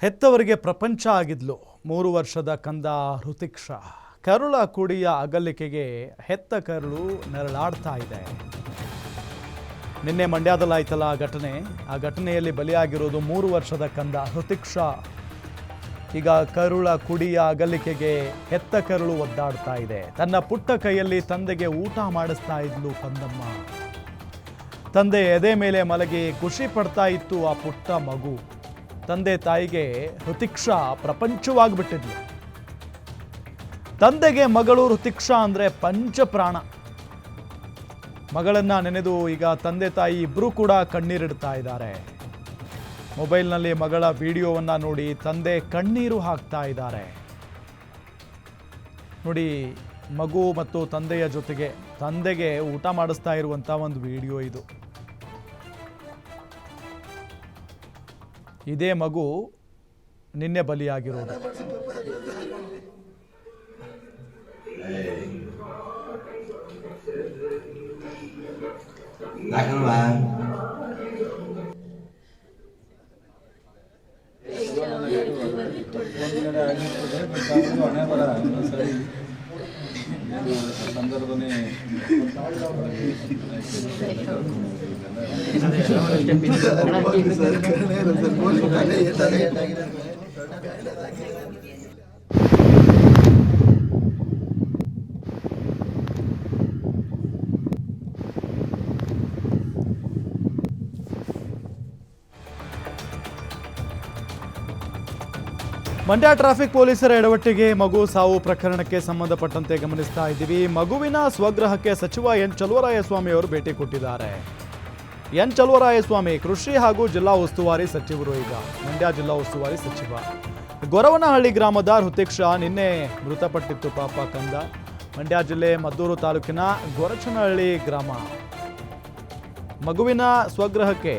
ಹೆತ್ತವರಿಗೆ ಪ್ರಪಂಚ ಆಗಿದ್ಲು. ಮೂರು ವರ್ಷದ ಕಂದ ಹೃತಿಕ್ಷ ಕರುಳ ಕುಡಿಯ ಅಗಲಿಕೆಗೆ ಹೆತ್ತ ಕರುಳು ನೆರಳಾಡ್ತಾ ಇದೆ. ನಿನ್ನೆ ಮಂಡ್ಯದಲ್ಲಾಯ್ತಲ್ಲ ಆ ಘಟನೆ. ಆ ಘಟನೆಯಲ್ಲಿ ಬಲಿಯಾಗಿರೋದು ಮೂರು ವರ್ಷದ ಕಂದ ಹೃತಿಕ್ಷ ಈಗ ಕರುಳ ಕುಡಿಯ ಅಗಲಿಕೆಗೆ ಹೆತ್ತ ಕರುಳು ಒದ್ದಾಡ್ತಾ ಇದೆ. ತನ್ನ ಪುಟ್ಟ ಕೈಯಲ್ಲಿ ತಂದೆಗೆ ಊಟ ಮಾಡಿಸ್ತಾ ಇದ್ಲು ಕಂದಮ್ಮ. ತಂದೆ ಎದೆ ಮೇಲೆ ಮಲಗಿ ಖುಷಿ ಪಡ್ತಾ ಇತ್ತು ಆ ಪುಟ್ಟ ಮಗು. ತಂದೆ ತಾಯಿಗೆ ಹೃತಿಕ್ಷಾ ಪ್ರಪಂಚವಾಗಿಬಿಟ್ಟಿದ್ಲು. ತಂದೆಗೆ ಮಗಳು ಹೃತಿಕ್ಷಾ ಅಂದರೆ ಪಂಚಪ್ರಾಣ. ಮಗಳನ್ನು ನೆನೆದು ಈಗ ತಂದೆ ತಾಯಿ ಇಬ್ಬರೂ ಕೂಡ ಕಣ್ಣೀರಿಡ್ತಾ ಇದ್ದಾರೆ. ಮೊಬೈಲ್ನಲ್ಲಿ ಮಗಳ ವಿಡಿಯೋವನ್ನು ನೋಡಿ ತಂದೆ ಕಣ್ಣೀರು ಹಾಕ್ತಾ ಇದ್ದಾರೆ. ನೋಡಿ, ಮಗು ಮತ್ತು ತಂದೆಯ ಜೊತೆಗೆ ತಂದೆಗೆ ಊಟ ಮಾಡಿಸ್ತಾ ಇರುವಂಥ ಒಂದು ವಿಡಿಯೋ ಇದು. ಇದೇ ಮಗು ನಿನ್ನೆ ಬಲಿಯಾಗಿರೋದು. ಯಾಕಲ್ವಾ ಮಂಡ್ಯ ಟ್ರಾಫಿಕ್ ಪೊಲೀಸರ ಎಡವಟ್ಟಿಗೆ ಮಗು ಸಾವು ಪ್ರಕರಣಕ್ಕೆ ಸಂಬಂಧಪಟ್ಟಂತೆ ಗಮನಿಸ್ತಾ ಇದ್ದೀವಿ. ಮಗುವಿನ ಸ್ವಗ್ರಹಕ್ಕೆ ಸಚಿವ ಎನ್ ಚಲುವರಾಯಸ್ವಾಮಿ ಅವರು ಭೇಟಿ ಕೊಟ್ಟಿದ್ದಾರೆ. ಎನ್ ಚಲುವರಾಯಸ್ವಾಮಿ ಕೃಷಿ ಹಾಗೂ ಜಿಲ್ಲಾ ಉಸ್ತುವಾರಿ ಸಚಿವರು ಈಗ. ಮಂಡ್ಯ ಜಿಲ್ಲಾ ಉಸ್ತುವಾರಿ ಸಚಿವ. ಗೊರವನಹಳ್ಳಿ ಗ್ರಾಮದ ಹೃತಿಕ್ಷ ನಿನ್ನೆ ಮೃತಪಟ್ಟಿತ್ತು ಪಾಪ ಕಂದ. ಮಂಡ್ಯ ಜಿಲ್ಲೆ ಮದ್ದೂರು ತಾಲೂಕಿನ ಗೊರಚನಹಳ್ಳಿ ಗ್ರಾಮ. ಮಗುವಿನ ಸ್ವಗ್ರಹಕ್ಕೆ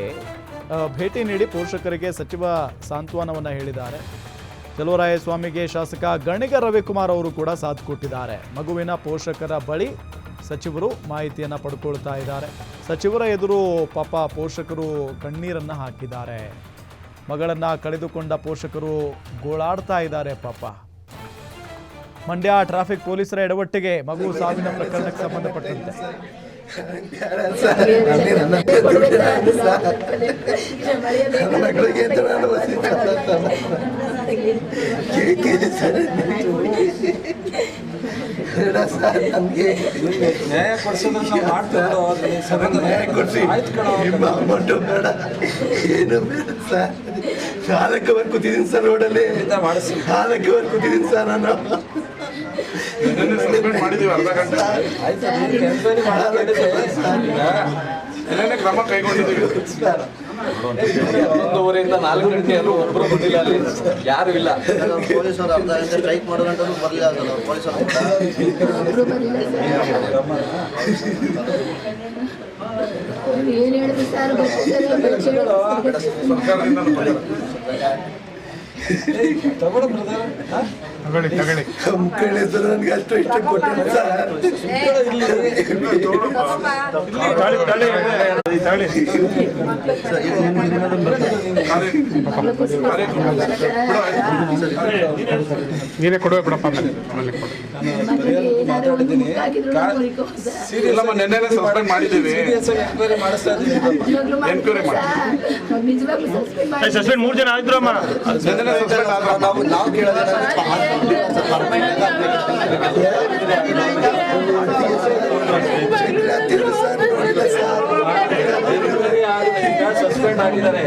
ಭೇಟಿ ನೀಡಿ ಪೋಷಕರಿಗೆ ಸಚಿವ ಸಾಂತ್ವನವನ್ನ ಹೇಳಿದ್ದಾರೆ. ಚಲುವರಾಯ ಸ್ವಾಮಿಗೆ ಶಾಸಕ ಗಣಿಗ ರವಿಕುಮಾರ್ ಅವರು ಕೂಡ ಸಾಥ್ ಕೊಟ್ಟಿದ್ದಾರೆ. ಮಗುವಿನ ಪೋಷಕರ ಬಳಿ ಸಚಿವರು ಮಾಹಿತಿಯನ್ನು ಪಡ್ಕೊಳ್ತಾ ಇದ್ದಾರೆ. ಸಚಿವರ ಎದುರು ಪಾಪ ಪೋಷಕರು ಕಣ್ಣೀರನ್ನು ಹಾಕಿದ್ದಾರೆ. ಮಗಳನ್ನು ಕಳೆದುಕೊಂಡ ಪೋಷಕರು ಗೋಳಾಡ್ತಾ ಇದ್ದಾರೆ ಪಾಪ. ಮಂಡ್ಯ ಟ್ರಾಫಿಕ್ ಪೊಲೀಸರ ಎಡವಟ್ಟಿಗೆ ಮಗು ಸಾವಿನ ಪ್ರಕರಣಕ್ಕೆ ಸಂಬಂಧಪಟ್ಟಂತೆ ಮಗಳಿಗೆ ನಾನು ನಮಗೆ ನ್ಯಾಯ ಕೊಡ್ಸೋದನ್ನ ನಾವು ಮಾಡ್ತೀವಿ ಅವ್ರಿಗೆ ಸಂಬಂಧ ನ್ಯಾಯ ಕೊಡ್ಸಿ ಆಯ್ತು ಕಣೋ. ನಿಮ್ಮ ಅಮೌಂಟು ಬೇಡ ಏನು ಬೇಡ ಸರ್ ಕಾಲಕ್ಕೆ ಬಂದು ಕೂತಿದ್ದೀನಿ ಸರ್. ರೋಡಲ್ಲಿ ಮಾಡಿಸಿ. ಕಾಲಕ್ಕೆ ಬಂದು ಕೂತಿದ್ದೀನಿ ಸರ್. ನಾನು ಮಾಡಿದೀವಿ ಅರ್ಧ ಗಂಟೆ ಆಯ್ತು ಕ್ರಮ ಕೈಗೊಂಡಿದ್ದೀವಿ ಒಂದೂವರೆಯಿಂದ ನಾಲ್ಕು ಗಂಟೆಯಲ್ಲೂ ಒಬ್ಬರು ಬಂದಿಲ್ಲ ಅಲ್ಲಿ. ಯಾರು ಇಲ್ಲ. ಪೊಲೀಸರು ಅರ್ಧ ಗಂಟೆ ಸ್ಟ್ರೈಕ್ ಮಾಡೋ ಗಂಟೆ ಬರಲಿಲ್ಲ ಆಗಲ್ಲ ಪೊಲೀಸರು ಏನ್ ಹೇಳಿದ್ರು ಸರ್ ಸರ್ಕಾರದಿಂದ ತಗೊಳ್ಳಿ. ಬ್ರದರ್ ತಗೊಳ್ಳಿ ತಗೊಳ್ಳಿ. ಮುಕ್ಕಳ್ಳಿ ಸರ್ ನನಗೆ ಅಷ್ಟು ಇಷ್ಟ ಕೊಟ್ಟಿಲ್ಲ ನೀನೇ ಕೊಡುವೆ ಬಿಡಪ್ಪ. ಮಾತಾಡಿದ್ದೀನಿ ಇಲ್ಲಮ್ಮ ನೆನ್ನೆನೆ ಸಸ್ಪೆಂಡ್ ಮಾಡಿದ್ದೀವಿ. Enquiry ಮಾಡಿ. ನಿಜವಾಗ್ಲೂ ಸಸ್ಪೆಂಡ್ ಮೂರು ಜನ ಆಯ್ತು ಅಮ್ಮ. ಸಸ್ಪೆಂಡ್ ಆದ್ರೆ ನಾವು ನಾವು ಕೇಳೋದೇನ ಸಸ್ಪೆಂಡ್ ಆಗಿದ್ದಾರೆ